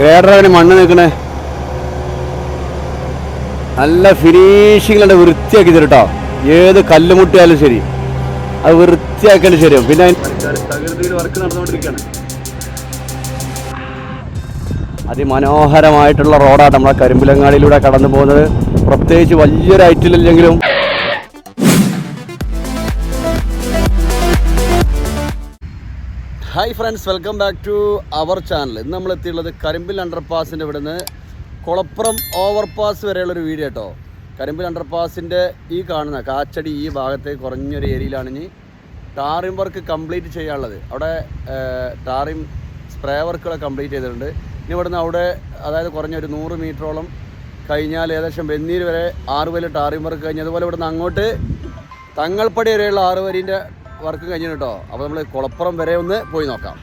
Grader അതിന് മണ്ണ് നിൽക്കണേ. നല്ല ഫിനിഷിങ്ങിലുണ്ട് വൃത്തിയാക്കി തരട്ടോ കേട്ടോ ഏത് കല്ലുമുട്ടിയാലും ശരി. അത് വൃത്തിയാക്കിയാലും ശരിയാവും പിന്നെ അതിമനോഹരമായിട്ടുള്ള റോഡാണ് നമ്മളെ കരിമ്പിലങ്ങാടിയിലൂടെ കടന്നു പോകുന്നത് പ്രത്യേകിച്ച് വലിയൊരു ഐറ്റിലില്ലെങ്കിലും hi friends welcome back to our channel ഇന്ന് നമ്മൾ എത്തിയുള്ളത് കരിമ്പിൽ അണ്ടർപാസിന്റെ ഇവിടുന്ന് കുളപ്പുറം ഓവർപാസ് വരെയുള്ളൊരു വീഡിയോ കേട്ടോ കരിമ്പിൽ അണ്ടർപാസിന്റെ ഈ കാണുന്ന കാച്ചടി ഈ ഭാഗത്തെ കുറഞ്ഞൊരു ഏരിയയിലാണ് ഇനി ടാറിം വർക്ക് കംപ്ലീറ്റ് ചെയ്യാനുള്ളത്. അവിടെ ടാറിം സ്പ്രേ വർക്കുകൾ കംപ്ലീറ്റ് ചെയ്തിട്ടുണ്ട്. ഇനി ഇവിടുന്ന് അവിടെ അതായത് കുറഞ്ഞൊരു നൂറ് മീറ്ററോളം കഴിഞ്ഞാൽ ഏകദേശം വെന്നീര് വരെ ആറ് വരെ ടാറിം വർക്ക് കഴിഞ്ഞ് അതുപോലെ ഇവിടുന്ന് അങ്ങോട്ട് തങ്ങൾപ്പടി വരെയുള്ള ആറ് വരീന്റെ വർക്ക് കഴിഞ്ഞു കേട്ടോ അപ്പോൾ നമ്മൾ കുളപ്പുറം വരെ ഒന്ന് പോയി നോക്കാം.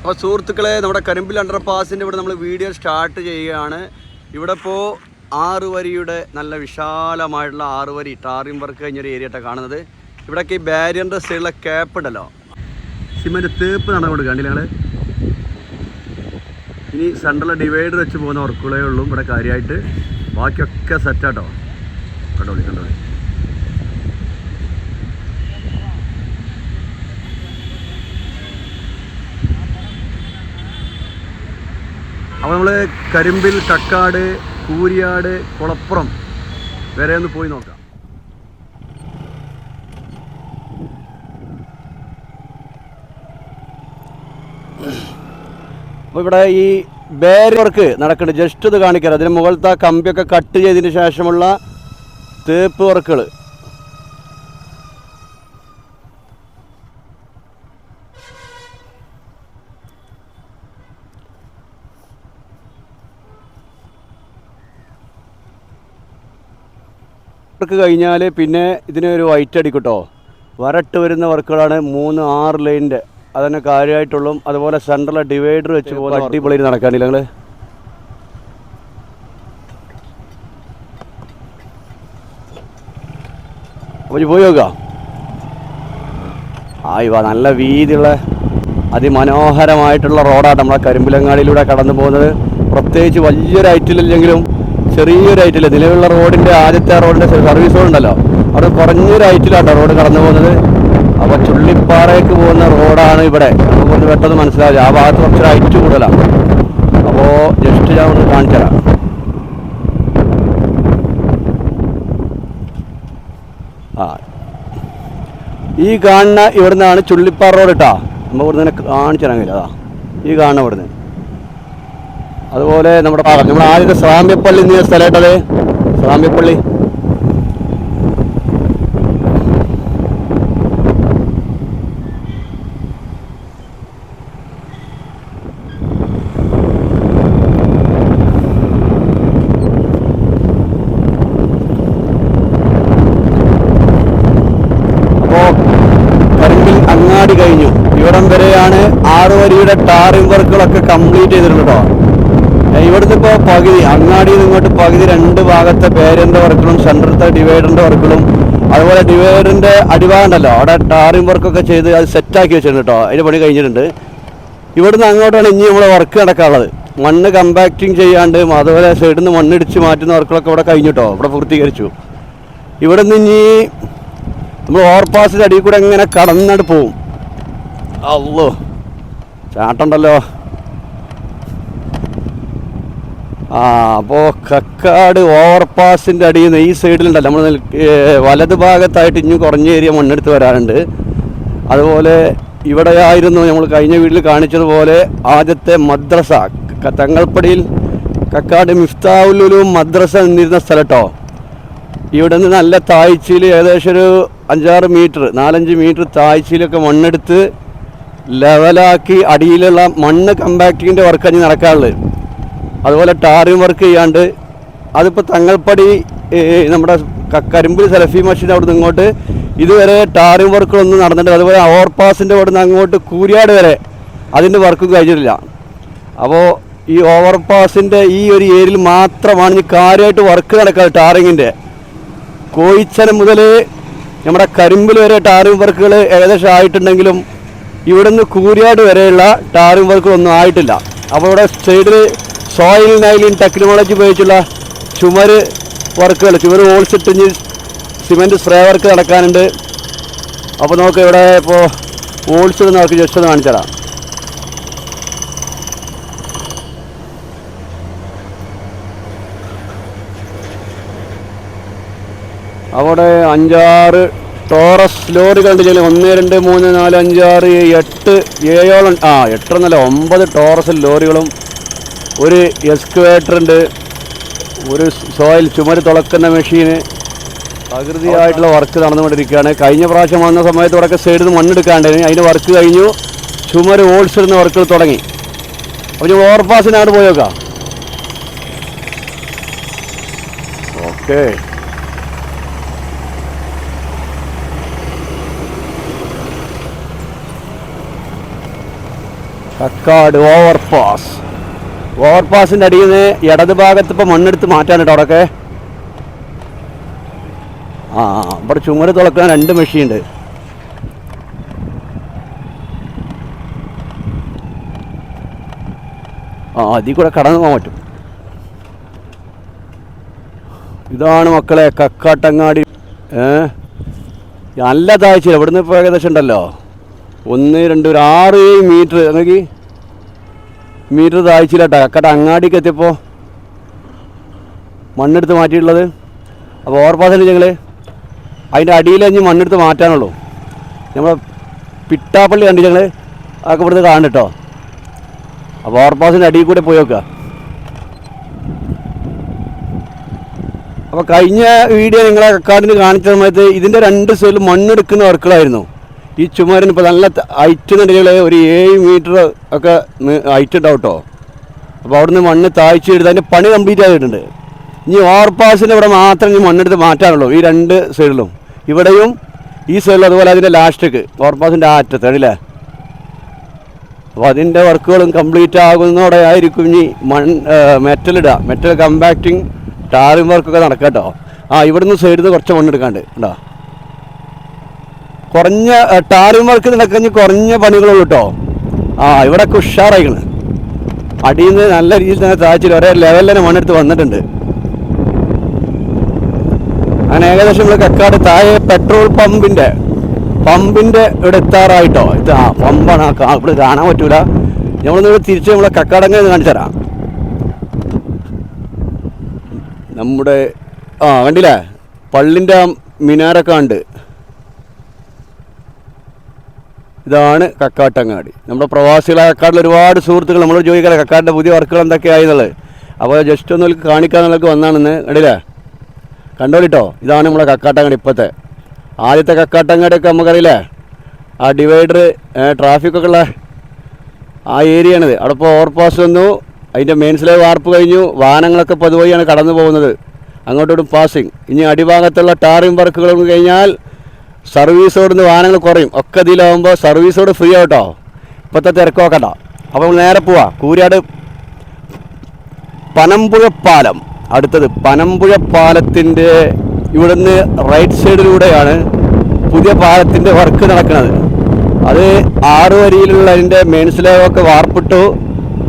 അപ്പോൾ സുഹൃത്തുക്കളെ നമ്മുടെ കരിമ്പിൽ അണ്ടർ പാസിന്റെ ഇവിടെ നമ്മൾ വീഡിയോ സ്റ്റാർട്ട് ചെയ്യുകയാണ്. ഇവിടെ ഇപ്പോൾ ആറ് വരിയുടെ നല്ല വിശാലമായിട്ടുള്ള ആറ് വരി ടാറിം വർക്ക് കഴിഞ്ഞൊരു ഏരിയ കാണുന്നത്. ഇവിടെയൊക്കെ ഈ ബാരിയറിന്റെ സൈഡിലെ ക്യാപ്പ് ഉണ്ടല്ലോ. സിമെന്റ് തേപ്പ് നടന്നുകൊണ്ട് കണ്ടില്ല ഞങ്ങൾ ഇനി സെൻട്രൽ ഡിവൈഡർ വെച്ച് പോകുന്ന വർക്കുകളേ ഉള്ളൂ. ഇവിടെ കാര്യമായിട്ട് ബാക്കിയൊക്കെ സെറ്റാട്ടോ കണ്ടോളി കണ്ടോളി. അപ്പോൾ നമ്മൾ കരിമ്പിൽ കക്കാട് കൂരിയാട് കുളപ്പുറം വരെ ഒന്ന് പോയി നോക്കാം. അപ്പോൾ ഇവിടെ ഈ ബേരി വർക്ക് നടക്കുന്നുണ്ട്. ജസ്റ്റ് ഇത് കാണിക്കാറ് അതിന് മുകളിലത്തെ കമ്പിയൊക്കെ കട്ട് ചെയ്തതിന് ശേഷമുള്ള തേപ്പ് വർക്കുകൾ വർക്ക് കഴിഞ്ഞാൽ പിന്നെ ഇതിന് ഒരു വൈറ്റ് അടിക്കും കേട്ടോ വരട്ട് വരുന്ന വർക്കുകളാണ് മൂന്ന് ആറ് ലൈനിന്റെ. അതന്നെ കാര്യമായിട്ടുള്ളതും അതുപോലെ സെൻട്രൽ ഡിവൈഡർ വെച്ച് പോകുന്ന അടിപൊളി നടക്കാനില്ല നിങ്ങൾ അപ്പോൾ പോയി ആയി വാ നല്ല വീതിയുള്ള അതിമനോഹരമായിട്ടുള്ള റോഡാണ് നമ്മളെ കരിമ്പിലങ്ങാടിയിലൂടെ കടന്നു പോകുന്നത്. പ്രത്യേകിച്ച് വലിയൊരു ഐറ്റിലില്ലെങ്കിലും ചെറിയൊരു ഐറ്റിൽ നിലവിലുള്ള റോഡിന്റെ ആദ്യത്തെ റോഡിന്റെ സർവീസ് റോഡ് ഉണ്ടല്ലോ. അവിടെ കുറഞ്ഞൊരു ഐറ്റിലാണ് റോഡ് കടന്നു പോകുന്നത്. അപ്പോൾ ചുള്ളിപ്പാറയ്ക്ക് പോകുന്ന റോഡാണ് ഇവിടെ. നമുക്ക് ഒന്ന് പെട്ടെന്ന് മനസ്സിലാവില്ല ആ ഭാഗത്ത് കുറച്ചൊരു ഐറ്റ് കൂടുതലാണ് അപ്പോൾ ജസ്റ്റ് ഞാൻ ഒന്ന് കാണിച്ചു തരാം ആ ഈ കാണുന്ന ഇവിടെ നിന്നാണ് ചുള്ളിപ്പാറ റോഡ് കേട്ടോ നമ്മൾ ഇവിടെ നിന്ന് കാണിച്ചു തരാൻ കഴിയില്ല അതാ. ഈ കാണുന്ന ഇവിടുന്ന്. അതുപോലെ നമ്മുടെ നമ്മുടെ ആദ്യത്തെ സ്രാമ്യപ്പള്ളി എന്ന സ്ഥലമായിട്ടത് സ്വാമ്യപ്പള്ളി അപ്പോൾ കരിമ്പിൽ അങ്ങാടി കഴിഞ്ഞു ഇവിടം വരെയാണ് ആറ് വരിയുടെ ടാറിംഗ് വർക്കുകളൊക്കെ കംപ്ലീറ്റ് ചെയ്തിട്ടുണ്ട് കേട്ടോ ഇവിടുത്തെ ഇപ്പോൾ പകുതി അങ്ങാടിയിൽ ഇങ്ങോട്ട് പകുതി രണ്ട് ഭാഗത്തെ പേരിന്റെ വർക്കുകളും സെന്ററിലത്തെ ഡിവൈഡറിന്റെ വർക്കുകളും അതുപോലെ ഡിവൈഡറിന്റെ അടിഭാഗമുണ്ടല്ലോ അവിടെ ടാറിംഗ് വർക്കൊക്കെ ചെയ്ത് അത് സെറ്റാക്കി വെച്ചിട്ടുണ്ട് കേട്ടോ അതിന്റെ പണി കഴിഞ്ഞിട്ടുണ്ട്. ഇവിടുന്ന് അങ്ങോട്ടാണ് ഇനി നമ്മൾ വർക്ക് നടക്കാനുള്ളത്. മണ്ണ് കമ്പാക്റ്റിംഗ് ചെയ്യാണ്ട് അതുപോലെ സൈഡിൽ നിന്ന് മണ്ണിടിച്ച് മാറ്റുന്ന വർക്കുകളൊക്കെ ഇവിടെ കഴിഞ്ഞിട്ടോ ഇവിടെ പൂർത്തീകരിച്ചു. ഇവിടെ നിന്ന് ഇനി നമ്മൾ ഓവർപാസിന്റെ അടിയിൽ കൂടെ ഇങ്ങനെ കടന്നിട്ട് പോവും. അല്ലോ ചാട്ടുണ്ടല്ലോ. ആ അപ്പോൾ കക്കാട് ഓവർപാസിന്റെ അടിയിൽ നിന്ന് ഈ സൈഡിലുണ്ടല്ലോ. നമ്മൾ വലത് ഭാഗത്തായിട്ട് ഇനി കുറഞ്ഞ ഏരിയ മണ്ണെടുത്ത് വരാറുണ്ട്. അതുപോലെ ഇവിടെയായിരുന്നു നമ്മൾ കഴിഞ്ഞ വീട്ടിൽ കാണിച്ചതുപോലെ ആദ്യത്തെ മദ്രസ. തങ്ങൾപ്പടിയിൽ കക്കാട് മിഫ്താവുലും മദ്രസ നിന്നിരുന്ന സ്ഥലട്ടോ? ഇവിടെ നിന്ന് നല്ല താഴ്ചയിൽ ഏകദേശം ഒരു അഞ്ചാറ് മീറ്റർ നാലഞ്ച് മീറ്റർ താഴ്ചയിലൊക്കെ മണ്ണെടുത്ത് ലെവലാക്കി അടിയിലുള്ള മണ്ണ് കമ്പാക്ടിങ്ങിന്റെ വർക്ക് അഞ്ഞ് നടക്കാറുള്ളത് അതുപോലെ ടാറിങ് വർക്ക് ചെയ്യാണ്ട് അതിപ്പോൾ തങ്ങൾപ്പടി നമ്മുടെ കരിമ്പിൽ സെലഫി മഷീൻ അവിടെ നിന്ന് ഇങ്ങോട്ട് ഇതുവരെ ടാറിങ് വർക്കുകളൊന്നും നടന്നിട്ടില്ല. അതുപോലെ ഓവർപാസിന്റെ അവിടെ നിന്ന് അങ്ങോട്ട് കൂരിയാട് വരെ അതിന്റെ വർക്കും കഴിഞ്ഞിട്ടില്ല. അപ്പോൾ ഈ ഓവർപാസിന്റെ ഈ ഒരു ഏരിയയിൽ മാത്രമാണ് ഇനി കാര്യമായിട്ട് വർക്ക് നടക്കുക ടാറിങ്ങിന്റെ കോയിച്ചന മുതൽ നമ്മുടെ കരിമ്പിൽ വരെ ടാറിംഗ് വർക്കുകൾ ഏകദേശം ആയിട്ടുണ്ടെങ്കിലും ഇവിടുന്ന് കൂരിയാട് വരെയുള്ള ടാറിംഗ് വർക്കുകളൊന്നും ആയിട്ടില്ല. അപ്പോൾ ഇവിടെ സൈഡിൽ സോയിൽ നൈലിൻ ടെക്നോളജി ഉപയോഗിച്ചുള്ള ചുമര് വർക്കുകൾ ചുമര് ഹോൾസ് ഇട്ടിഞ്ഞ് സിമെന്റ് സ്പ്രേ വർക്ക് നടക്കാനുണ്ട്. അപ്പോൾ നമുക്ക് ഇവിടെ ഇപ്പോൾ ഹോൾസ് നമുക്ക് ജസ്റ്റ് ഒന്ന് കാണിച്ചു തരാം. അവിടെ അഞ്ചാറ് ടോറസ് ലോറികൾ ഉണ്ട്. ഒന്ന് രണ്ട് മൂന്ന് നാല് അഞ്ചാറ് എട്ട് ഏഴോളം ആ എട്ടെന്നല്ല ഒമ്പത് ടോറസ് ലോറികളും ഒരു എക്സ്കവേറ്റർ ഉണ്ട് ഒരു സോയിൽ ചുമര് തുളക്കുന്ന മെഷീന് പ്രകൃതിയായിട്ടുള്ള വർക്ക് നടന്നുകൊണ്ടിരിക്കുകയാണ്. കഴിഞ്ഞ പ്രാവശ്യം വന്ന സമയത്ത് ഇവിടെ സൈഡിൽ നിന്ന് മണ്ണെടുക്കാണ്ടായിരുന്നു. അതിന് വർക്ക് കഴിഞ്ഞു. ചുമര് ഹോൾസ് ഇടുന്ന വർക്കുകൾ തുടങ്ങി. അപ്പോൾ ഞാൻ ഓവർപാസിനാണ് പോയേക്കാം ഓക്കേ. കക്കാട് ഓവർപാസ് ഓവർപാസിന്റെ അടിയിൽ നിന്ന് ഇടത് ഭാഗത്ത് ഇപ്പോൾ മണ്ണെടുത്ത് മാറ്റാൻ അവിടെയൊക്കെ ആ ആ, ഇവിടെ ചുമര് തുളക്കാൻ രണ്ട് മെഷീൻ ഉണ്ട്. ആ അതിൽ കൂടെ കടന്നു പോകാൻ പറ്റും. ഇതാണ് മക്കളെ കക്കാട്ടങ്ങാടി. ഏ? നല്ല താഴ്ച ഇവിടുന്ന് ഇപ്പോൾ ഏകദേശം ഉണ്ടല്ലോ. ഒന്ന് രണ്ട് ഒരു ആറ് മീറ്റർ നോക്കി മീറ്റർ താഴ്ചയിലാട്ടോ. കക്കാട്ട അങ്ങാടിക്ക് എത്തിയപ്പോൾ മണ്ണെടുത്ത് മാറ്റിയിട്ടുള്ളത്. അപ്പോൾ ഓവർപാസിൽ ഞങ്ങൾ അതിന്റെ അടിയിൽ അഞ്ഞ് മണ്ണെടുത്ത് മാറ്റാനുള്ളൂ. നമ്മൾ പിട്ടാപ്പള്ളി കണ്ടു ഞങ്ങൾ അതൊക്കെ ഇവിടുന്ന് കാണും കേട്ടോ അപ്പോൾ ഓവർപാസിന്റെ അടിയിൽ കൂടെ പോയി നോക്കുക അപ്പോൾ കഴിഞ്ഞ വീഡിയോ നിങ്ങളെ അക്കാടിന് കാണിച്ച സമയത്ത് ഇതിന്റെ രണ്ട് സൈഡിൽ മണ്ണെടുക്കുന്ന വർക്കുകളായിരുന്നു. ഈ ചുമരിന് ഇപ്പോൾ നല്ല ഹൈറ്റ് എന്നുണ്ടെങ്കിൽ ഒരു ഏഴ് മീറ്റർ ഒക്കെ ഹൈറ്റ് ഉണ്ടാവും അപ്പോൾ അവിടുന്ന് മണ്ണ് താഴ്ച എടുത്ത് അതിന്റെ പണി കംപ്ലീറ്റ് ആയിട്ടുണ്ട്. ഇനി ഓർപ്പാസിന്റെ ഇവിടെ മാത്രം ഇനി മണ്ണെടുത്ത് മാറ്റാനുള്ളൂ ഈ രണ്ട് സൈഡിലും ഇവിടെയും ഈ സൈഡിലും അതുപോലെ അതിന്റെ ലാസ്റ്റേക്ക് ഓവർപാസിന്റെ ആ അറ്റത്ത് അപ്പോൾ അതിന്റെ വർക്കുകളും കംപ്ലീറ്റ് ആകുന്നതോടെ ആയിരിക്കും ഇനി മൺ മെറ്റലിടുക മെറ്റൽ കമ്പാക്റ്റിങ് ടാറിംഗ് വർക്കൊക്കെ നടക്കാം കേട്ടോ ആ ഇവിടുന്ന് സൈഡിൽ നിന്ന് കുറച്ച് മണ്ണെടുക്കാണ്ട് ഉണ്ടോ കുറഞ്ഞ ടാറിംഗ് വർക്ക് നടക്കഞ്ഞ് കുറഞ്ഞ പണികളുള്ളൂ കേട്ടോ ആ ഇവിടെ ഉഷാറായിക്കണ്. അടിയിൽ നിന്ന് നല്ല രീതിയിൽ തന്നെ താഴ്ചയിൽ ഒരേ ലെവലിൽ തന്നെ മണ്ണെടുത്ത് വന്നിട്ടുണ്ട്. അങ്ങനെ ഏകദേശം നമ്മൾ കക്കാട് താഴെ പെട്രോൾ പമ്പിന്റെ പമ്പിന്റെ ഇവിടെ എത്താറായിട്ടോ. ഇത് ആ പമ്പാണ് ആ ഇവിടെ കാണാൻ പറ്റൂല. നമ്മളൊന്ന് ഇവിടെ തിരിച്ച് നമ്മളെ കക്കാടങ്ങ കാണിച്ചു തരാം. നമ്മുടെ ആ കണ്ടില്ലേ? പള്ളിന്റെ ആ മിനാരൊക്കെ ഉണ്ട് ഇതാണ് കക്കാട്ടങ്ങാടി. നമ്മുടെ പ്രവാസികളായ കക്കാടിൽ ഒരുപാട് സുഹൃത്തുക്കൾ നമ്മൾ ചോദിക്കാം കക്കാടിന്റെ പുതിയ വർക്കുകൾ എന്തൊക്കെയായെന്നുള്ളത് അപ്പോൾ ജസ്റ്റ് ഒന്ന് കാണിക്കാന്നുള്ളതൊക്കെ വന്നാണെന്ന് കണ്ടില്ലേ? കണ്ടോളിട്ടോ? ഇതാണ് നമ്മുടെ കക്കാട്ടങ്ങാടി ഇപ്പോഴത്തെ ആദ്യത്തെ കക്കാട്ടങ്ങാടിയൊക്കെ നമുക്കറിയില്ലേ? ആ ഡിവൈഡർ ട്രാഫിക്കൊക്കെ ഉള്ള ആ ഏരിയ ആണിത് അവിടെ ഇപ്പോൾ ഓവർപാസ് വന്നു. അതിന്റെ മെയിൻസിലെ വാർപ്പ് കഴിഞ്ഞു. വാഹനങ്ങളൊക്കെ പതുവഴിയാണ് കടന്നു പോകുന്നത് അങ്ങോട്ടോട്ടും പാസിങ് ഇനി അടിഭാഗത്തുള്ള ടാറിംഗ് വർക്കുകൾ കഴിഞ്ഞാൽ സർവീസ് റോഡിൽ നിന്ന് വാഹനങ്ങൾ കുറയും. ഒക്കെ ഇതിലാവുമ്പോൾ സർവീസ് റോഡ് ഫ്രീ ആവട്ടോ. ഇപ്പോഴത്തെ തിരക്ക് നോക്കണ്ട. അപ്പോൾ നമ്മൾ നേരെ പോവാ. കൂരാട് പനമ്പുഴ പാലം. അടുത്തത് പനമ്പുഴ പാലത്തിന്റെ ഇവിടുന്ന് റൈറ്റ് സൈഡിലൂടെയാണ് പുതിയ പാലത്തിന്റെ വർക്ക് നടക്കുന്നത്. അത് ആറ് വരിയിലുള്ള അതിന്റെ മെയിൻസിലൊക്കെ വാർപ്പിട്ടു.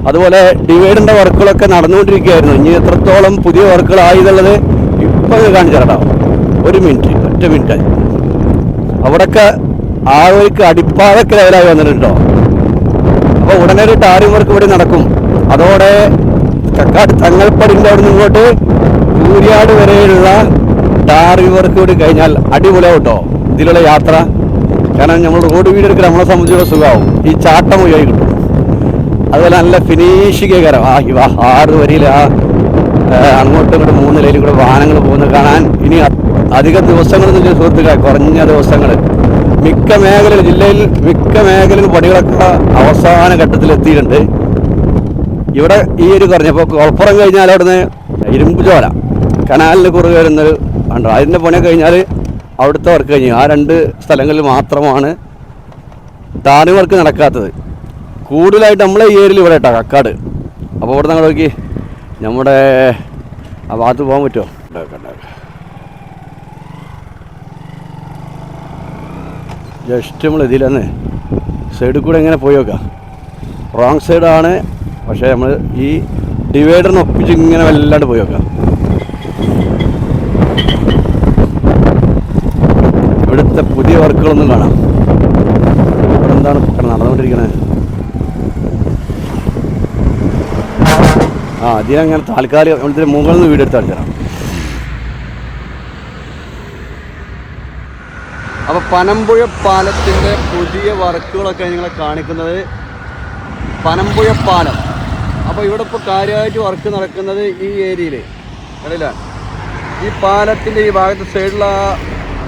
അതുപോലെ ഡിവൈഡിന്റെ വർക്കുകളൊക്കെ നടന്നുകൊണ്ടിരിക്കുകയായിരുന്നു. ഇനി എത്രത്തോളം പുതിയ വർക്കുകളായി എന്നുള്ളത് ഇപ്പോൾ കാണിച്ചു ഒരു മിനിറ്റ് ഒറ്റ മിനിറ്റ് അവിടെയൊക്കെ ആ വഴിക്ക് അടിപ്പാതൊക്കെ ലെവലായി വന്നിട്ടുണ്ടോ? അപ്പോൾ ഉടനെ ഒരു ടാറിംഗ് വർക്ക് ഇവിടെ നടക്കും. അതോടെ കക്കാട് തങ്ങൾപ്പടിന്റെ അവിടെ നിന്നോട്ട് കൂരിയാട് വരെയുള്ള ടാറിംഗ് വർക്ക് കൂടി കഴിഞ്ഞാൽ അടിപൊളിയാവും കേട്ടോ ഇതിലുള്ള യാത്ര. കാരണം നമ്മൾ റോഡ് വീട് എടുക്കുക നമ്മളെ സംബന്ധിച്ചുള്ള സുഖമാവും. ഈ ചാട്ടം ഉപയോഗി കിട്ടും. അതുപോലെ നല്ല ഫിനിഷിംഗ് കരം ആ ആറ് വരിയിൽ ആ അങ്ങോട്ടും ഇങ്ങോട്ടും മൂന്ന് ലൈനിൽ കൂടെ വാഹനങ്ങൾ പോകുന്നത് കാണാൻ ഇനി അധിക ദിവസങ്ങളൊന്നും സുഹൃത്തുക്കളെ കുറഞ്ഞ ദിവസങ്ങൾ മിക്ക മേഖലയിൽ ജില്ലയിൽ മിക്ക മേഖലയിൽ പണികളൊക്കെ അവസാന ഘട്ടത്തിൽ എത്തിയിട്ടുണ്ട്. ഇവിടെ ഈ ഒരു കുറഞ്ഞപ്പോൾ കുളപ്പുറം കഴിഞ്ഞാൽ അവിടുന്ന് ഇരുമ്പ് ചോല കനാലിന് കുറുകെ വരുന്നൊരു ഉണ്ടോ അതിന്റെ പണി കഴിഞ്ഞാൽ അവിടുത്തെ വർക്ക് കഴിഞ്ഞു. ആ രണ്ട് സ്ഥലങ്ങളിൽ മാത്രമാണ് ടാറിംഗ് വർക്ക് നടക്കാത്തത്. കൂടുതലായിട്ട് നമ്മളെ ഈ ഏരിയയിൽ ഇവിടെ കേട്ടോ കക്കാട്. അപ്പോൾ ഇവിടെ നിങ്ങൾ നോക്കി നമ്മുടെ ആ ഭാഗത്ത് പോകാൻ പറ്റുമോ? ജസ്റ്റ് നമ്മൾ ഇതിൽ തന്നെ സൈഡിൽ കൂടെ എങ്ങനെ പോയി നോക്കാം. റോങ് സൈഡാണ് പക്ഷേ നമ്മൾ ഈ ഡിവൈഡറിന് ഒപ്പിച്ച് ഇങ്ങനെ വല്ലാണ്ട് പോയി നോക്കാം. ഇവിടുത്തെ പുതിയ വർക്കുകളൊന്നും കാണാം. ഇവിടെ എന്താണ് നടന്നുകൊണ്ടിരിക്കുന്നത് ആ അതിനങ്ങനെ താൽക്കാലിക ഇവിടുത്തെ മുകളിൽ നിന്ന് വീട് എടുത്ത് തരാം അപ്പോൾ പനമ്പുഴ പാലത്തിന്റെ പുതിയ വർക്കുകളൊക്കെ നിങ്ങളെ കാണിക്കുന്നത്. പനമ്പുഴ പാലം അപ്പോൾ ഇവിടെ ഇപ്പോൾ കാര്യമായിട്ട് വർക്ക് നടക്കുന്നത് ഈ ഏരിയയിൽ കണ്ടില്ല? ഈ പാലത്തിന്റെ ഈ ഭാഗത്ത് സൈഡിലുള്ള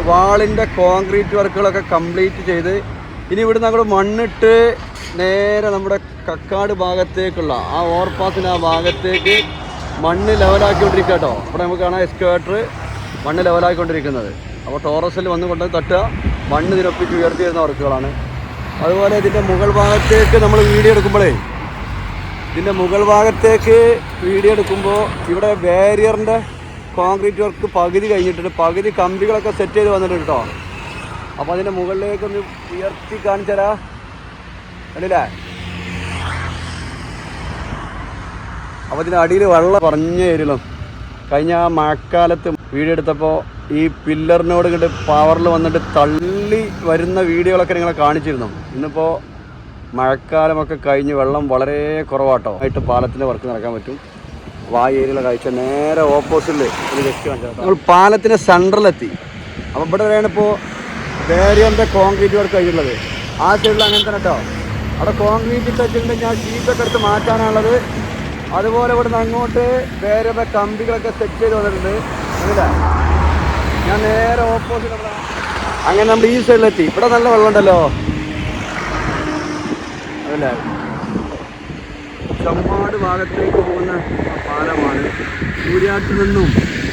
വാളിന്റെ കോൺക്രീറ്റ് വർക്കുകളൊക്കെ കംപ്ലീറ്റ് ചെയ്ത് ഇനി ഇവിടുന്ന് അങ്ങോട്ട് മണ്ണിട്ട് നേരെ നമ്മുടെ കക്കാട് ഭാഗത്തേക്കുള്ള ആ ഓവർപാസിന്റെ ആ ഭാഗത്തേക്ക് മണ്ണ് ലെവലാക്കിക്കൊണ്ടിരിക്കുക കേട്ടോ. അവിടെ നമുക്ക് കാണാം എക്സ്കേറ്റർ മണ്ണ് ലെവലാക്കിക്കൊണ്ടിരിക്കുന്നത് അപ്പോൾ ടോറസിൽ വന്ന് കൊണ്ട് തട്ടുക. മണ്ണ് നിരപ്പിച്ച് ഉയർത്തി വരുന്ന വർക്കുകളാണ്. അതുപോലെ ഇതിന്റെ മുകൾ ഭാഗത്തേക്ക് നമ്മൾ വീഡിയോ എടുക്കുമ്പോഴേ ഇതിന്റെ മുകൾ ഭാഗത്തേക്ക് വീഡിയോ എടുക്കുമ്പോൾ ഇവിടെ ബാരിയറിന്റെ കോൺക്രീറ്റ് വർക്ക് പകുതി കഴിഞ്ഞിട്ടുണ്ട്. പകുതി കമ്പികളൊക്കെ സെറ്റ് ചെയ്ത് വന്നിട്ടുണ്ട് കേട്ടോ അപ്പോൾ അതിന്റെ മുകളിലേക്ക് ഒന്ന് ഉയർത്തി കാണിച്ചരാ. കണ്ടില്ലേ? അപ്പോൾ ഇതിന്റെ അടിയിൽ വെള്ളം കുറഞ്ഞ ഏരിയല്ലോ കഴിഞ്ഞ മഴക്കാലത്ത് വീഡിയോ എടുത്തപ്പോൾ ഈ പില്ലറിനോട് കണ്ട് പവറിൽ വന്നിട്ട് തള്ളി വരുന്ന വീഡിയോകളൊക്കെ നിങ്ങളെ കാണിച്ചിരുന്നു. ഇന്നിപ്പോൾ മഴക്കാലമൊക്കെ കഴിഞ്ഞ് വെള്ളം വളരെ കുറവാട്ടോ. ആയിട്ട് പാലത്തിന്റെ വർക്ക് നടക്കാൻ പറ്റും. അപ്പോൾ ആ ഏരിയയിലെ കാഴ്ച നേരെ ഓപ്പോസിറ്റിൽ ഒരു നമ്മൾ പാലത്തിന്റെ സെന്ററിലെത്തി അപ്പോൾ ഇവിടെ വരെയാണ് ഇപ്പോൾ ബാരിയറിന്റെ കോൺക്രീറ്റ് വർക്ക് കഴിഞ്ഞിട്ടുള്ളത്. ആ സൈഡിൽ അങ്ങനെ തന്നെ കേട്ടോ. അവിടെ കോൺക്രീറ്റ് തച്ചിട്ടുണ്ട് ഞാൻ ഷീറ്റൊക്കെ എടുത്ത് മാറ്റാനുള്ളത് അതുപോലെ ഇവിടുന്ന് അങ്ങോട്ട് വേറെ കമ്പികളൊക്കെ സെറ്റ് ചെയ്ത് വന്നിട്ടുണ്ട്. ഞാൻ നേരെ ഓപ്പോസിറ്റ് അങ്ങനെ നമ്മൾ ഈ സൈഡിലെത്തി ഇവിടെ നല്ല വെള്ളമുണ്ടല്ലോ അതല്ല? ചമ്മാട് ഭാഗത്തേക്ക് പോകുന്ന പാലമാണ്. സൂര്യാട്ടിൽ നിന്നും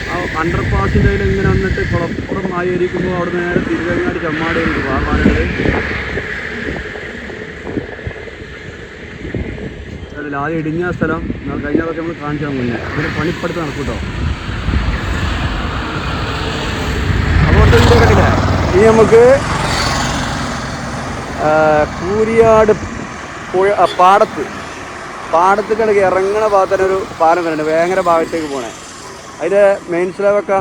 ആ അണ്ടർ പാസിന്റെ അതിൽ ഇങ്ങനെ വന്നിട്ട് കുളപ്പുറം ആയിരിക്കുമ്പോൾ അവിടെ നേരെ തിരുവങ്ങാട് ചമ്മാട് ആ പാലത്തിൽ അതിൽ ആദ്യം ഇടിഞ്ഞ സ്ഥലം. കഴിഞ്ഞ നമ്മൾ കാണിച്ചാൽ മുന്നേ. അതിന് പണിപ്പെടുത്ത് നടക്കൂട്ടോ അപ്പോൾ കണ്ടില്ല ഇനി നമുക്ക് കൂരിയാട് പുഴ പാടത്ത് പാടത്ത് കിടക്ക് ഇറങ്ങണ ഭാഗത്ത് ഒരു പാലം വരുന്നുണ്ട് വേങ്ങര ഭാഗത്തേക്ക് പോണേ. അതിന്റെ മെയിൻ സ്ലാബൊക്കെ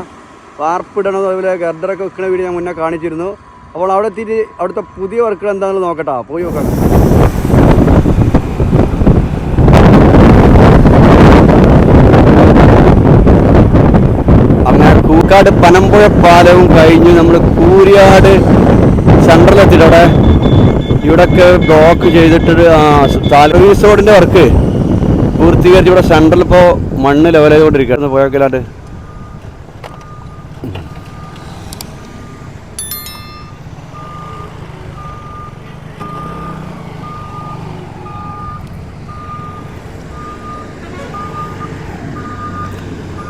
വാർപ്പിടണം അതുപോലെ ഗർഡറൊക്കെ വെക്കണ വീട് ഞാൻ മുന്നേ കാണിച്ചിരുന്നു. അപ്പോൾ അവിടെ എത്തിയിട്ട് അവിടുത്തെ പുതിയ വർക്കുകൾ എന്താണെന്ന് നോക്കട്ടാ പോയി നോക്കാം. കൂക്കാട് പനമ്പുഴ പാലവും കഴിഞ്ഞ് നമ്മൾ കൂരിയാട് സെൻട്രലെത്തിയിട്ടവിടെ ഇവിടെയൊക്കെ ബ്ലോക്ക് ചെയ്തിട്ടൊരു താലൂർ റിസോർട്ടിന്റെ വർക്ക് പൂർത്തീകരിച്ച് ഇവിടെ സെൻട്രൽ ഇപ്പോൾ മണ്ണ് ലെവലായിക്കൊണ്ടിരിക്കുകയാണ് പോയാക്കലാണ്ട്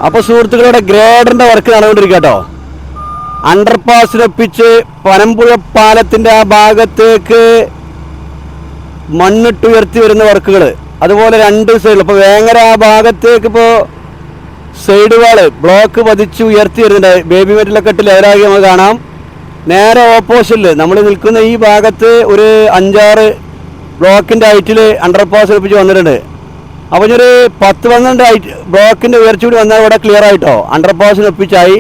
അപ്പോൾ സുഹൃത്തുക്കളുടെ ഗ്രേഡറിന്റെ വർക്ക് നടന്നുകൊണ്ടിരിക്കട്ടോ കേട്ടോ. അണ്ടർപാസിനൊപ്പിച്ച് പനമ്പുഴ പാലത്തിന്റെ ആ ഭാഗത്തേക്ക് മണ്ണിട്ടുയർത്തി വരുന്ന വർക്കുകൾ അതുപോലെ രണ്ട് സൈഡിൽ ഇപ്പോൾ വേങ്ങര ആ ഭാഗത്തേക്ക് ഇപ്പോൾ സൈഡ് വാൾ ബ്ലോക്ക് പതിച്ച് ഉയർത്തി വരുന്നുണ്ട്. ബേബി മെറ്റലൊക്കെ ഇട്ട് ലെയറാക്കി നമുക്ക് കാണാം. നേരെ ഓപ്പോസിറ്റിൽ നമ്മൾ നിൽക്കുന്ന ഈ ഭാഗത്ത് ഒരു അഞ്ചാറ് ബ്ലോക്കിന്റെ ഹൈറ്റിൽ അണ്ടർപാസ് ഒപ്പിച്ച് വന്നിട്ടുണ്ട്. അപ്പോൾ ഒരു പത്ത് പന്ത്രണ്ട് ഹൈറ്റ് ബ്ലോക്കിന്റെ ഉയർച്ച കൂടി വന്നാൽ ഇവിടെ ക്ലിയർ ആയിട്ടോ? അണ്ടർപാസിന് ഒപ്പിച്ചായി.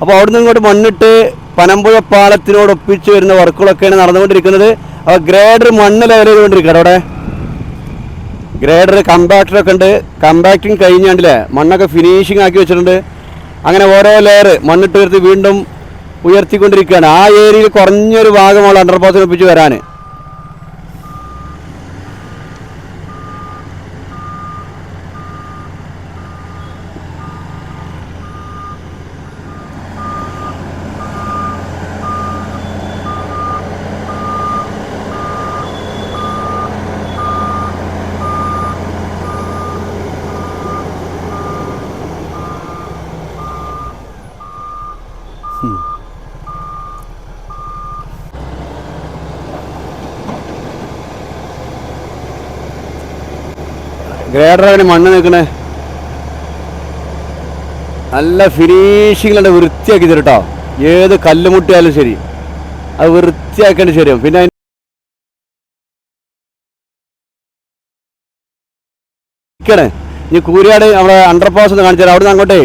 അപ്പോൾ അവിടുന്ന് ഇങ്ങോട്ട് മണ്ണിട്ട് പനമ്പുഴ പാലത്തിനോട് ഒപ്പിച്ച് വരുന്ന വർക്കുകളൊക്കെയാണ് നടന്നുകൊണ്ടിരിക്കുന്നത്. അപ്പോൾ ഗ്രേഡർ മണ്ണ് ലെവൽ ചെയ്തുകൊണ്ടിരിക്കുകയാണ് അവിടെ. ഗ്രേഡർ കമ്പാക്ടറൊക്കെ ഉണ്ട്. കമ്പാക്ടിങ് കഴിഞ്ഞാണ്ടില്ലേ മണ്ണൊക്കെ ഫിനിഷിങ് ആക്കി വെച്ചിട്ടുണ്ട്. അങ്ങനെ ഓരോ ലെയർ മണ്ണിട്ട് ഉയർത്തി വീണ്ടും ഉയർത്തിക്കൊണ്ടിരിക്കുകയാണ്. ആ ഏരിയയിൽ കുറഞ്ഞൊരു ഭാഗമാണ് അണ്ടർപാസിന് ഒപ്പിച്ച് വരാൻ വേറൊരു മണ്ണ് നിൽക്കണേ. നല്ല ഫിനിഷിങ്ങിലുണ്ട് വൃത്തിയാക്കി തരും കേട്ടോ ഏത് കല്ലുമുട്ടിയാലും ശരി. അത് വൃത്തിയാക്കേണ്ട ശരി പിന്നെ ഇരിക്കണേ ഈ കൂരിയാട് നമ്മുടെ അണ്ടർപാസ് എന്ന് കാണിച്ചാൽ അവിടെ നിന്ന് അങ്ങോട്ടേ.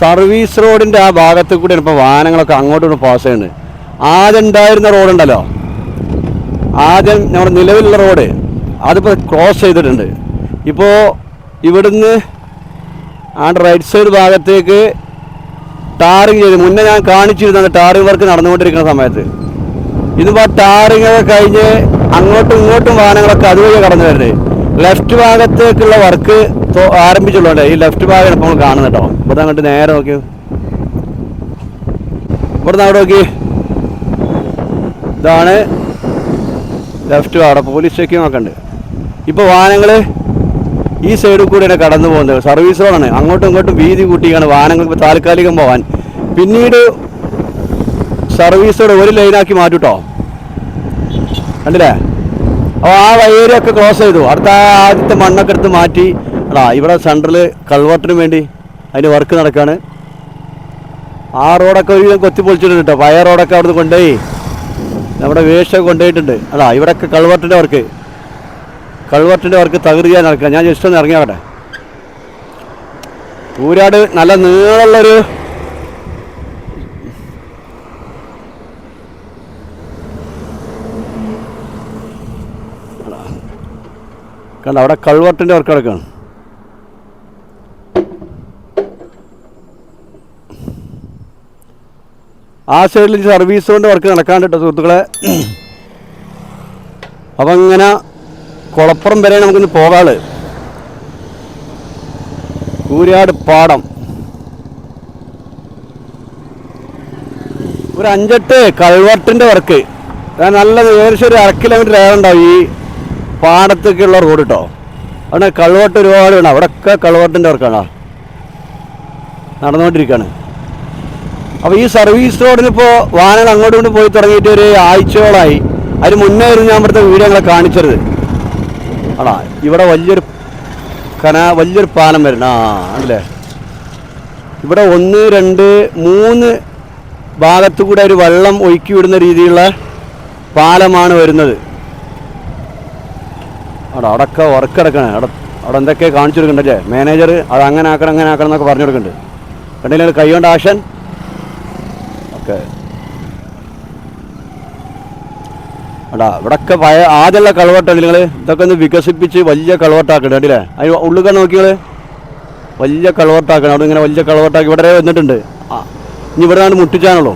സർവീസ് റോഡിന്റെ ആ ഭാഗത്ത് കൂടി ഇപ്പോൾ വാഹനങ്ങളൊക്കെ അങ്ങോട്ടും പാസ് ചെയ്യുന്നത്. ആദ്യം ഉണ്ടായിരുന്ന റോഡുണ്ടല്ലോ ആദ്യം നമ്മുടെ നിലവിലുള്ള റോഡ് അതിപ്പോൾ ക്രോസ് ചെയ്തിട്ടുണ്ട്. ഇപ്പോൾ ഇവിടുന്ന് ആ റൈറ്റ് സൈഡ് ഭാഗത്തേക്ക് ടാറിങ് ചെയ്ത്. മുന്നേ ഞാൻ കാണിച്ചിരുന്നത് ടാറിങ് വർക്ക് നടന്നുകൊണ്ടിരിക്കുന്ന സമയത്ത്. ഇതിപ്പോൾ ടാറിങ് ഒക്കെ കഴിഞ്ഞ് അങ്ങോട്ടും ഇങ്ങോട്ടും വാഹനങ്ങളൊക്കെ അതുവഴി കടന്നു വരുന്നത് ലെഫ്റ്റ് ഭാഗത്തേക്കുള്ള വർക്ക് ആരംഭിച്ചുള്ളതുകൊണ്ട് ഈ ലെഫ്റ്റ് ഭാഗം ഇപ്പോൾ കാണുന്നത് കേട്ടോ. ഇവിടെ അങ്ങോട്ട് നേരെ നോക്കി. ഇവിടുന്ന് അവിടെ നോക്കി. ഇതാണ് ലെഫ്റ്റ് അവിടെ പോലീസ് ചെക്കിങ് ഒക്കെ ഇപ്പോൾ വാഹനങ്ങൾ ഈ സൈഡിൽ കൂടെയാണ് കടന്നു പോകുന്നത്. സർവീസ് റോഡാണ് അങ്ങോട്ടും ഇങ്ങോട്ടും വീതി കൂട്ടിയാണ് വാഹനങ്ങൾക്ക് താൽക്കാലികം പോകാൻ പിന്നീട് സർവീസ് റോഡ് ഒരു ലൈനാക്കി മാറ്റൂട്ടോ. കണ്ടില്ലേ? അപ്പോൾ ആ വഴിയൊക്കെ ക്ലോസ് ചെയ്തു. അടുത്ത ആദ്യത്തെ മണ്ണൊക്കെ എടുത്ത് മാറ്റി. എടാ ഇവിടെ സെൻട്രൽ കൾവട്ടിന് വേണ്ടി അതിന് വർക്ക് നടക്കുകയാണ് ആ റോഡൊക്കെ ഒരു കൊത്തി പൊളിച്ചിട്ടുണ്ട് കേട്ടോ പഴയ റോഡൊക്കെ അവിടുന്ന് കൊണ്ടുപോയി. നമ്മുടെ വേഷമൊക്കെ കൊണ്ടുപോയിട്ടുണ്ട്. അതാ ഇവിടെയൊക്കെ കൾവർട്ടിന്റെ വർക്ക് കൾവർട്ടിന്റെ വർക്ക് തകർക്കാൻ നടക്കുക ഞാൻ ജസ്റ്റ് ഒന്ന് ഇറങ്ങിയാകട്ടെ. ഊരാട് നല്ല നീളമുള്ളൊരു കണ്ട അവിടെ കൾവർട്ടിന്റെ വർക്ക് നടക്കുകയാണ്. ആ സൈഡിൽ സർവീസ് കൊണ്ട് വർക്ക് നടക്കാണ്ട് കേട്ടോ സുഹൃത്തുക്കളെ. അപ്പം ഇങ്ങനെ കുളപ്പുറം വരെ നമുക്കിന്ന് പോകാൾ. കൂരാട് പാടം. ഒരു അഞ്ചെട്ട് കൾവർട്ടിന്റെ വർക്ക്. നല്ല ഏകദേശം ഒരു അര കിലോമീറ്റർ ഏറെ ഉണ്ടാവും ഈ പാടത്തേക്കുള്ള റോഡ് കേട്ടോ അവിടെ കൾവട്ട് ഒരുപാട് വേണം. അവിടെയൊക്കെ കൾവട്ടിന്റെ വർക്കാണ്. നടന്നുകൊണ്ടിരിക്കുകയാണ് അപ്പോൾ ഈ സർവീസ് റോഡിന് ഇപ്പോൾ വാഹനങ്ങൾ അങ്ങോട്ടും ഇങ്ങോട്ടും പോയി തുടങ്ങിയിട്ട് ഒരു ആഴ്ചകളായി അതിന് മുന്നേ ഇരുന്ന് ഞാൻ ഇവിടുത്തെ ഞങ്ങളെ കാണിച്ചത്. ആടാ ഇവിടെ വലിയൊരു കന വലിയൊരു പാലം വരുന്ന ആ അല്ലേ ഇവിടെ ഒന്ന് രണ്ട് മൂന്ന് ഭാഗത്തു കൂടെ ഒരു വെള്ളം ഒഴുക്കി വിടുന്ന രീതിയിലുള്ള പാലമാണ് വരുന്നത്. അവിടെ അടക്കം വർക്ക് അവിടെ അവിടെ എന്തൊക്കെ കാണിച്ചു കൊടുക്കണ്ടല്ലേ മാനേജർ അത് അങ്ങനെ ആക്കണം അങ്ങനെ ആക്കണം എന്നൊക്കെ പറഞ്ഞു കൊടുക്കുന്നുണ്ട്. കണ്ടില്ലേ? കൈ കൊണ്ട് ആക്ഷൻ. ഒക്കെ എടാ ഇവിടൊക്കെ പഴയ ആദ്യമുള്ള കളവട്ടാണ് നിങ്ങൾ ഇതൊക്കെ ഒന്ന് വികസിപ്പിച്ച് വലിയ കളവട്ടാക്കണം അല്ലേ അതിന് ഉള്ളിൽ നോക്കിയാൽ വലിയ കളവട്ടാക്കണം. അവിടെ ഇങ്ങനെ വലിയ കളവട്ടാക്കി ഇവിടെ വന്നിട്ടുണ്ട്. ആ ഇനി ഇവിടെ നിന്ന് മുട്ടിച്ചാണല്ലോ.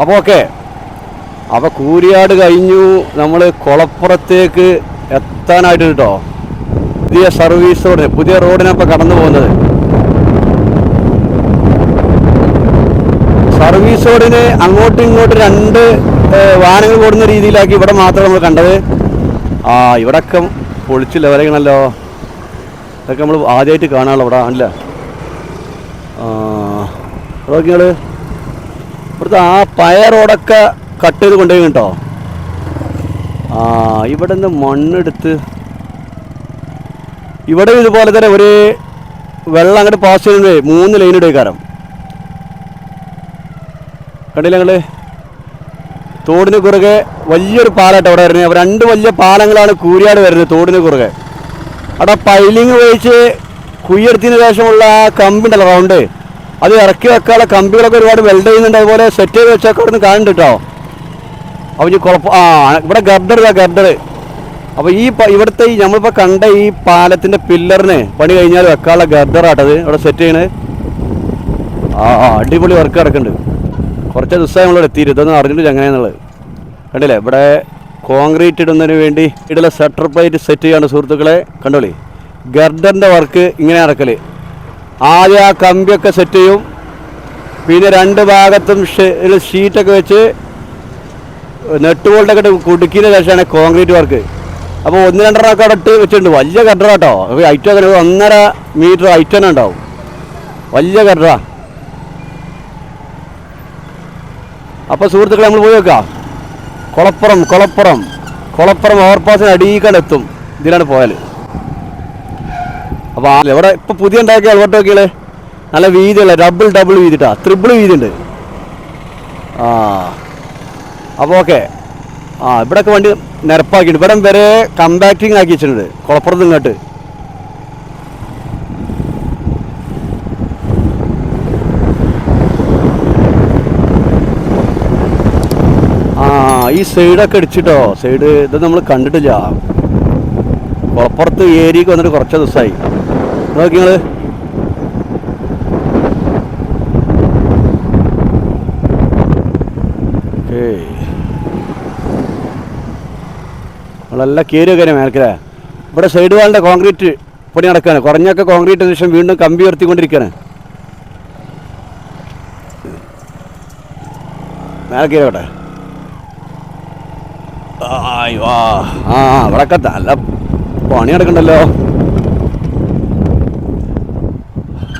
അപ്പോൾ ഓക്കെ. അപ്പോൾ കൂരിയാട് കഴിഞ്ഞു. നമ്മൾ കുളപ്പുറത്തേക്ക് എത്താനായിട്ട് കേട്ടോ. പുതിയ സർവീസ് റോഡ് പുതിയ റോഡിനപ്പോൾ കടന്നു പോകുന്നത്. സർവീസ് റോഡിന് അങ്ങോട്ടും ഇങ്ങോട്ടും രണ്ട് വാഹനങ്ങൾ ഓടുന്ന രീതിയിലാക്കി ഇവിടെ മാത്രം നമ്മൾ കണ്ടത്. ആ ഇവിടൊക്കെ പൊളിച്ച് ലെവലാക്കണല്ലോ ഇതൊക്കെ നമ്മൾ ആദ്യമായിട്ട് കാണാമല്ലോ ഇവിടെ ആണല്ലേ ഇവിടുത്തെ ആ പഴയ റോഡൊക്കെ കട്ട് ചെയ്ത് കൊണ്ടുപോയി കേട്ടോ. ആ ഇവിടെ നിന്ന് മണ്ണെടുത്ത് ഇവിടെ ഇതുപോലെ തന്നെ ഒരു വെള്ളം അങ്ങോട്ട് പാസ് ചെയ്യുന്നത് മൂന്ന് ലൈൻ ഇടേക്കാരം. കണ്ടില്ല ഞങ്ങൾ തോടിന് കുറുകെ വലിയൊരു പാലമായിട്ട് അവിടെ വരുന്നത്. രണ്ട് വലിയ പാലങ്ങളാണ് കൂരിയാട് വരുന്നത് തോടിന് കുറുകെ. അവിടെ പൈലിങ് ഉപയോഗിച്ച് കുയ്യെടുത്തതിന് ശേഷമുള്ള ആ കമ്പി ഉണ്ടല്ലോ റൗണ്ട് അത് ഇറക്കി വെക്കാനുള്ള കമ്പികളൊക്കെ ഒരുപാട് വെൽഡ് ചെയ്യുന്നുണ്ട്. അതുപോലെ സെറ്റ് ചെയ്ത് വെച്ചൊക്കെ അവിടെ നിന്ന് കാണുന്നുണ്ട് കേട്ടോ. കുഴപ്പം ആ ഇവിടെ ഗർഡർ ഗർഡർ അപ്പോൾ ഈ ഇവിടുത്തെ ഈ നമ്മളിപ്പോൾ കണ്ട ഈ പാലത്തിന്റെ പില്ലറിന് പണി കഴിഞ്ഞാൽ വെക്കാനുള്ള ഗർഡറാട്ടത് ഇവിടെ സെറ്റ് ചെയ്യണത് ആ ആ അടിപൊളി വർക്ക് കിടക്കുന്നുണ്ട് കുറച്ച് ദിവസമായി നമ്മൾ എത്തിയിട്ട് ഇതൊന്നും അറിഞ്ഞിട്ട് എങ്ങനെയാണെന്നുള്ളത് കണ്ടില്ലേ? ഇവിടെ കോൺക്രീറ്റ് ഇടുന്നതിന് വേണ്ടി ഇടല സെറ്റർ പ്ലേറ്റ് സെറ്റ് ചെയ്യാണ് സുഹൃത്തുക്കളെ. കണ്ടോളി? ഗർഡറിന്റെ വർക്ക് ഇങ്ങനെ നടക്കൽ ആദ്യം ആ കമ്പിയൊക്കെ സെറ്റ് ചെയ്യും. പിന്നെ രണ്ട് ഭാഗത്തും ഷീറ്റൊക്കെ വെച്ച് നെട്ട് ബോൾട്ടൊക്കെ ഇട്ട് കുടുക്കിയതിന് ശേഷമാണ് കോൺക്രീറ്റ് വർക്ക് അപ്പോൾ ഒന്ന് രണ്ടര അവിടെ ഇട്ട് വെച്ചിട്ടുണ്ട്. വലിയ ഗർഡറാട്ടോ ഐറ്റം ഒക്കെ ഒരു ഒന്നര മീറ്റർ തന്നെ ഉണ്ടാവും. വലിയ ഗർഡറാ അപ്പോൾ സുഹൃത്തുക്കളെ നമ്മൾ പോയി വെക്കാം കുളപ്പുറം കുളപ്പുറം. കുളപ്പുറം ഓവർപാസിന് അടിയിക്കാൻ എത്തും. ഇതിലാണ് പോയാൽ അപ്പോൾ ഇവിടെ ഇപ്പോൾ പുതിയ ഉണ്ടാക്കിയ അൽവട്ട് നോക്കിയാൽ നല്ല വീതിയുള്ള ഡബിൾ ഡബിൾ വീതിട്ടാ. ത്രിബിൾ വീതി ഉണ്ട് ആ. അപ്പോൾ ഓക്കെ. ആ ഇവിടെയൊക്കെ വണ്ടി നിരപ്പാക്കിയിട്ടുണ്ട്. ഇവിടെ വരെ കമ്പാക്റ്റിംഗ് ആക്കി വെച്ചിട്ടുണ്ട്. കുളപ്പുറത്ത് ഇങ്ങോട്ട്. സൈഡൊക്കെ അടിച്ചിട്ടോ സൈഡ് ഇത് നമ്മൾ കണ്ടിട്ടില്ല. കുളപ്പുറത്ത് ഏരിയക്ക് വന്നിട്ട് കുറച്ച് ദിവസമായി. നോക്കി നിങ്ങൾ നമ്മളെല്ലാം കയറിയൊക്കെ മേൽക്കര? ഇവിടെ സൈഡ് വാളിന്റെ കോൺക്രീറ്റ് പണി നടക്കുകയാണ് കുറഞ്ഞൊക്കെ കോൺക്രീറ്റ് ശേഷം വീണ്ടും കമ്പി ഉയർത്തിക്കൊണ്ടിരിക്കുകയാണ് മേൽക്കീരോട്ടെ അയ്യോ ആ ഇവിടെയൊക്കെ നല്ല പണി നടക്കണ്ടല്ലോ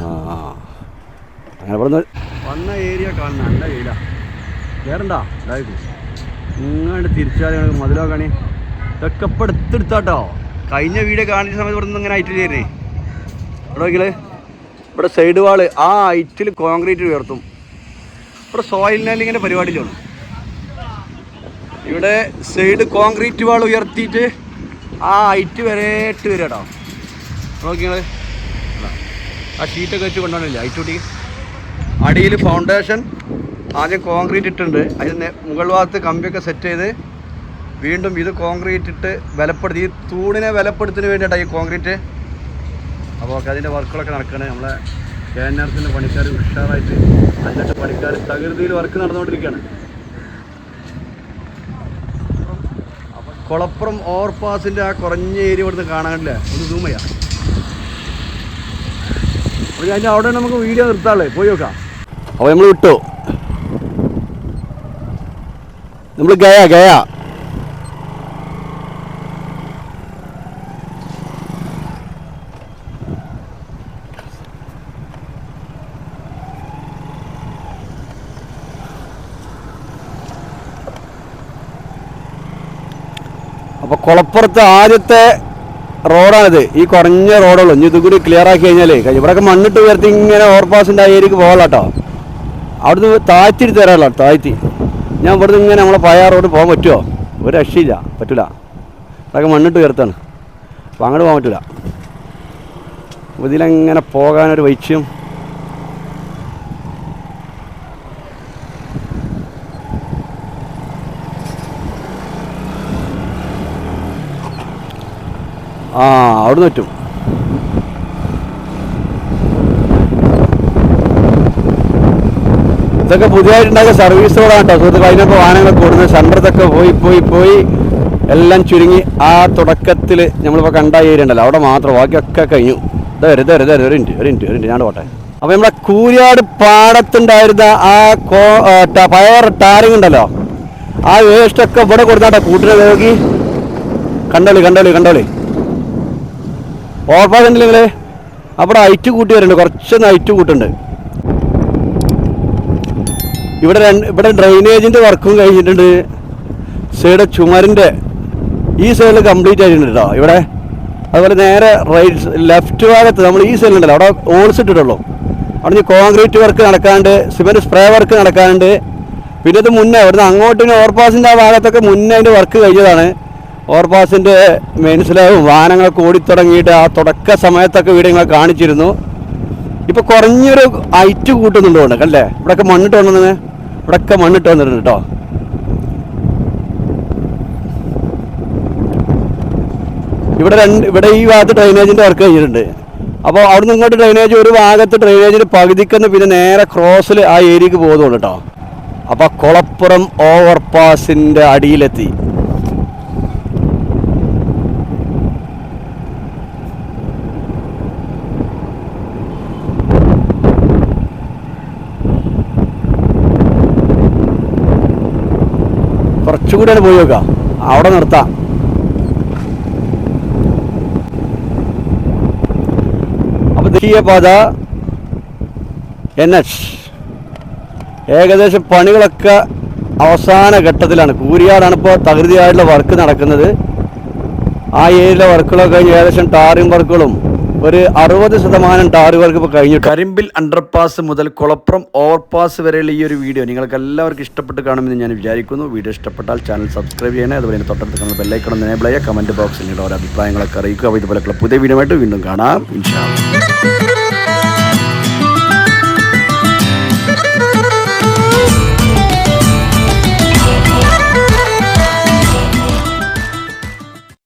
ആ. അങ്ങനെ ഇവിടുന്ന് വന്ന ഏരിയ കാണുന്ന നല്ല ഏരിയ വേറെണ്ടാ ഇതായിട്ട് ഇങ്ങോട്ട് തിരിച്ചാൽ മധുരോ കാണി. ഇതൊക്കെ ഇപ്പം എടുത്തെടുത്താട്ടോ. കഴിഞ്ഞ വീഡിയോ കാണിച്ച സമയത്ത് ഇവിടെ നിന്ന് ഇങ്ങനെ ചേരുന്നേ ഇവിടെ നോക്കിയാൽ ഇവിടെ സൈഡ് വാൾ ആ ഹൈറ്റിൽ കോൺക്രീറ്റ് ഉയർത്തും. ഇവിടെ സോയിൽ ഇങ്ങനെ പരിപാടിയിലാണ് ഇവിടെ സൈഡ് കോൺക്രീറ്റ് വാൾ ഉയർത്തിയിട്ട് ആ ഹൈറ്റ് വരെ ഇട്ട് വരും കേട്ടോ നോക്കിയാൽ ആ ഷീറ്റൊക്കെ വെച്ച് കൊണ്ടുപോകണില്ല ഹൈറ്റ് കൂട്ടി. അടിയിൽ ഫൗണ്ടേഷൻ ആദ്യം കോൺക്രീറ്റ് ഇട്ടിട്ടുണ്ട്. അതിന് മുകൾ ഭാഗത്ത് കമ്പിയൊക്കെ സെറ്റ് ചെയ്ത് വീണ്ടും ഇത് കോൺക്രീറ്റ് ഇട്ട് ബലപ്പെടുത്തി ഈ തൂണിനെ വിലപ്പെടുത്തിന് വേണ്ടിയിട്ടാണ് ഈ കോൺക്രീറ്റ് അപ്പോൾ ഒക്കെ അതിന്റെ വർക്കുകളൊക്കെ നടക്കണേ. നമ്മളെ കെ എൻ ആർ പണിക്കാർ ഉഷാറായിട്ട് അതിന്റെ പണിക്കാർ തകൃതിയിൽ വർക്ക് നടന്നുകൊണ്ടിരിക്കുകയാണ് അപ്പം കുളപ്പുറം ഓവർപാസിന്റെ ആ കുറഞ്ഞ ഏരിയ ഇവിടുന്ന് കാണാനില്ല. ഒന്ന് സൂം ചെയ്യാം. അപ്പോൾ ഞാൻ അവിടെ നമുക്ക് വീഡിയോ നിർത്താളേ പോയി നോക്കാം. അപ്പോൾ നമ്മൾ വിട്ടു. നമ്മൾ ഗയ ഗയ. അപ്പോൾ കുളപ്പുറത്ത് ആദ്യത്തെ റോഡാണിത്. ഈ കുറഞ്ഞ റോഡുള്ളൂ. ഇനി ഇതുകൂടി ക്ലിയർ ആക്കി കഴിഞ്ഞാലേ കഴിഞ്ഞ ഇവിടെയൊക്കെ മണ്ണിട്ട് ഉയർത്തി ഇങ്ങനെ ഓവർപാസിന്റെ ആ ഏരിയക്ക് പോകാം കേട്ടോ അവിടുന്ന് താഴ്ത്തിട്ട് തരാമല്ലോ താഴ്ത്തി. ഞാൻ ഇവിടുന്ന് ഇങ്ങനെ നമ്മളെ പഴയ റോഡ് പോകാൻ പറ്റുമോ ഒരു രക്ഷയില്ല. പറ്റില്ല അതൊക്കെ മണ്ണിട്ട് ഉയർത്താണ്. അപ്പോൾ അങ്ങോട്ട് പോകാൻ പറ്റില്ല ഇതിലെങ്ങനെ പോകാനൊരു വൈശ്യം ആ അവിടുന്ന് പറ്റും. ഇതൊക്കെ പുതിയതായിട്ടുണ്ടാക്കിയ സർവീസ് റോഡാണ് കേട്ടോ. സുഹൃത്തുക്കൾ അതിനൊക്കെ വാഹനങ്ങളൊക്കെ ഓടുന്നത്. സെന്ററത്തൊക്കെ പോയി പോയി പോയി. എല്ലാം ചുരുങ്ങി. ആ തുടക്കത്തിൽ നമ്മളിപ്പോൾ കണ്ട ഏരിയ ഉണ്ടല്ലോ. അവിടെ മാത്രം ബാക്കിയൊക്കെ കഴിഞ്ഞു. ഇതാ വരും ഇതാ വരും ഇതാ വരും. ഒരു ഇന്റ് ഒരു ഇന്റ് ഒരു ഇന്റ് ഞാൻ അപ്പോൾ നമ്മുടെ കൂരിയാട് പാടത്തുണ്ടായിരുന്ന ആ കോ പയർ ടാറിങ് ഉണ്ടല്ലോ. ആ വേസ്റ്റൊക്കെ ഇവിടെ കൊടുത്താട്ടോ കൂട്ടിനെ നോക്കി കണ്ടോളി കണ്ടോളി കണ്ടോളി. ഓർപ്പാസ് ഉണ്ടല്ലോ നിങ്ങൾ? അവിടെ ഹൈറ്റ് കൂട്ടി വരുന്നുണ്ട് കുറച്ചൊന്ന് ഹൈറ്റ് കൂട്ടുണ്ട്. ഇവിടെ ഇവിടെ ഡ്രെയിനേജിന്റെ വർക്കും കഴിഞ്ഞിട്ടുണ്ട്. സൈഡ് ചുമരിന്റെ ഈ സൈഡിൽ കംപ്ലീറ്റ് ആയിട്ടുണ്ട് കേട്ടോ ഇവിടെ. അതുപോലെ നേരെ റൈറ്റ് ലെഫ്റ്റ് ഭാഗത്ത് നമ്മൾ ഈ സൈഡിലുണ്ടല്ലോ അവിടെ ഓൾസ് ഇട്ടിട്ടുള്ളൂ. അവിടെ നിന്ന് കോൺക്രീറ്റ് വർക്ക് നടക്കാണ്ട് സിമെന്റ് സ്പ്രേ വർക്ക് നടക്കാണ്ട്. പിന്നെ ഇത് മുന്നേ ഇവിടുന്ന് അങ്ങോട്ടിന് ഓവർപാസിന്റെ ആ ഭാഗത്തൊക്കെ മുന്നേ അതിന്റെ വർക്ക് കഴിഞ്ഞതാണ്. ഓവർപാസിന്റെ മെയിൻസിലാവ് വാഹനങ്ങളൊക്കെ ഓടിത്തുടങ്ങിയിട്ട് ആ തുടക്ക സമയത്തൊക്കെ വീട് ഞങ്ങൾ കാണിച്ചിരുന്നു. ഇപ്പൊ കുറഞ്ഞൊരു ഹൈറ്റ് കൂട്ടുന്നുണ്ട് കൊണ്ട് അല്ലേ? ഇവിടെയൊക്കെ മണ്ണിട്ട് വന്നത് ഇവിടെയൊക്കെ മണ്ണിട്ട് വന്നിട്ടുണ്ട് കേട്ടോ. ഇവിടെ രണ്ട് ഇവിടെ ഈ ഭാഗത്ത് ഡ്രൈനേജിന്റെ വർക്ക് കഴിഞ്ഞിട്ടുണ്ട്. അപ്പോൾ നിന്ന് ഇങ്ങോട്ട് ഡ്രൈനേജ് ഒരു ഭാഗത്ത് ഡ്രൈനേജിന്റെ പകുതിക്കെന്ന് പിന്നെ നേരെ ക്രോസിൽ ആ ഏരിയക്ക് പോകുന്നുള്ളൂ കേട്ടോ. അപ്പോൾ കുളപ്പുറം ഓവർപാസിന്റെ അടിയിലെത്തി. കുറച്ചുകൂടിയാണ് പോയി നോക്കാം. അവിടെ നിർത്താം. അപ്പൊ ദേശീയപാത എൻ എച്ച്. ഏകദേശം പണികളൊക്കെ അവസാന ഘട്ടത്തിലാണ്. കൂരിയാടാണ് ഇപ്പോൾ തകൃതിയായിട്ടുള്ള വർക്ക് നടക്കുന്നത്. ആ ഏരിയയിലെ വർക്കുകളൊക്കെ കഴിഞ്ഞ് ഏകദേശം ടാറിംഗ് വർക്കുകളും ഒരു അറുപത് ശതമാനം ടാറുകൾക്ക് ഇപ്പോൾ കഴിഞ്ഞു കരിമ്പിൽ അണ്ടർപാസ് മുതൽ കുളപ്പുറം ഓവർപാസ് വരെയുള്ള ഈ ഒരു വീഡിയോ നിങ്ങൾക്ക് എല്ലാവർക്കും ഇഷ്ടപ്പെട്ട് കാണുമെന്ന് ഞാൻ വിചാരിക്കുന്നു. വീഡിയോ ഇഷ്ടപ്പെട്ടാൽ ചാനൽ സബ്സ്ക്രൈബ് ചെയ്യണേ അതുപോലെ തന്നെ തൊട്ടടുത്ത് കാണുന്ന ബെല്ലൈക്കണം എനേബിൾ ചെയ്യുക കമന്റ് ബോക്സിൽ നിങ്ങളുടെ ഓരോ അഭിപ്രായങ്ങളൊക്കെ അറിയിക്കുക. അപ്പോൾ ഇതുപോലെയുള്ള പുതിയ വീഡിയോ ആയിട്ട് വീണ്ടും കാണാം. ഇൻഷാ.